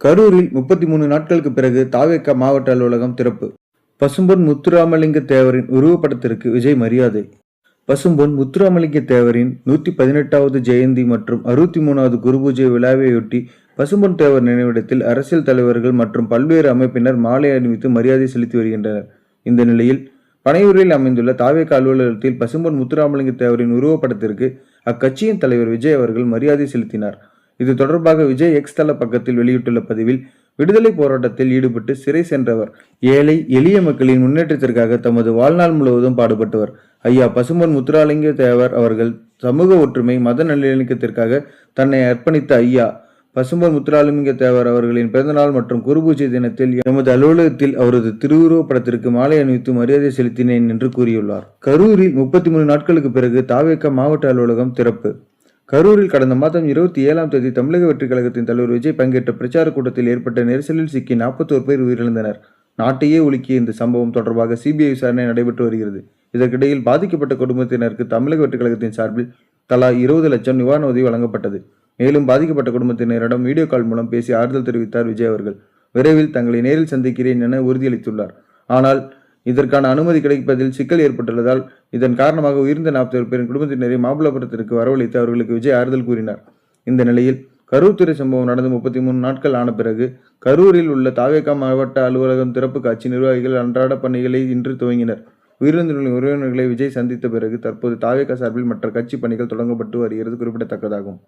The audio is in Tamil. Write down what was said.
கரூரில் முப்பத்தி மூணு நாட்களுக்கு பிறகு தாவேக்கா மாவட்ட அலுவலகம் திறப்பு. பசும்பொன் முத்துராமலிங்க தேவரின் உருவப்படத்திற்கு விஜய் மரியாதை. பசும்பொன் முத்துராமலிங்க தேவரின் நூற்றி பதினெட்டாவது ஜெயந்தி மற்றும் அறுபத்தி மூணாவது குருபூஜை விழாவையொட்டி பசும்பொன் தேவர் நினைவிடத்தில் அரசியல் தலைவர்கள் மற்றும் பல்வேறு அமைப்பினர் மாலை அணிவித்து மரியாதை செலுத்தி வருகின்றனர். இந்த நிலையில் பனையூரில் அமைந்துள்ள தாவேக்கா அலுவலகத்தில் பசும்பொன் முத்துராமலிங்க தேவரின் உருவப்படத்திற்கு அக்கட்சியின் தலைவர் விஜய் அவர்கள் மரியாதை செலுத்தினார். இது தொடர்பாக விஜய் எக்ஸ் தள பக்கத்தில் வெளியிட்டுள்ள பதிவில் விடுதலை போராட்டத்தில் ஈடுபட்டு சிறை சென்றவர் ஏழை எளிய மக்களின் முன்னேற்றத்திற்காக தமது வாழ்நாள் முழுவதும் பாடுபட்டவர். ஐயா பசும்பொன் முத்துராலிங்க தேவர் அவர்கள் சமூக ஒற்றுமை மத நல்லிணக்கத்திற்காக தன்னை அர்ப்பணித்த ஐயா பசும்பொன் முத்துராலிங்க தேவர் அவர்களின் பிறந்தநாள் மற்றும் குருபூஜை தினத்தில் எமது அலுவலகத்தில் அவரது திருவுருவ படத்திற்கு மாலை அணிவித்து மரியாதை செலுத்தினேன் என்று கூறியுள்ளார். கரூரில் முப்பத்தி மூணு நாட்களுக்கு பிறகு தாவேக்க மாவட்ட அலுவலகம் திறப்பு. கரூரில் கடந்த மாதம் இருபத்தி ஏழாம் தேதி தமிழக வெற்றிக் கழகத்தின் தலைவர் விஜய் பங்கேற்ற பிரச்சார கூட்டத்தில் ஏற்பட்ட நெரிசலில் சிக்கி நாற்பத்தோரு பேர் உயிரிழந்தனர். நாட்டையே ஒழுக்கிய இந்த சம்பவம் தொடர்பாக சிபிஐ விசாரணை நடைபெற்று வருகிறது. இதற்கிடையில் பாதிக்கப்பட்ட குடும்பத்தினருக்கு தமிழக வெற்றிக் கழகத்தின் சார்பில் தலா இருபது லட்சம் நிவாரண உதவி வழங்கப்பட்டது. மேலும் பாதிக்கப்பட்ட குடும்பத்தினரிடம் வீடியோ கால் மூலம் பேசி ஆறுதல் தெரிவித்தார் விஜய் அவர்கள். விரைவில் தங்களை நேரில் சந்திக்கிறேன் என உறுதியளித்துள்ளார். ஆனால் இதற்கான அனுமதி கிடைப்பதில் சிக்கல் ஏற்பட்டுள்ளதால் இதன் காரணமாக உயிர்ந்த நாற்பது பேரின் குடும்பத்தினரை மாமல்லபுரத்திற்கு வரவழைத்து அவர்களுக்கு விஜய் ஆறுதல் கூறினார். இந்த நிலையில் கரூர் துறை சம்பவம் நடந்து முப்பத்தி மூணு நாட்கள் ஆன பிறகு கரூரில் உள்ள தாவேக்கா மாவட்ட அலுவலகம் திறப்பு காட்சி நிர்வாகிகள் அன்றாட பணிகளை இன்று துவங்கினர். உயிரிழந்தவர்களின் உறவினர்களை விஜய் சந்தித்த பிறகு தற்போது தாவேக்கா சார்பில் மற்ற கட்சி பணிகள் தொடங்கப்பட்டு வருகிறது குறிப்பிடத்தக்கதாகும்.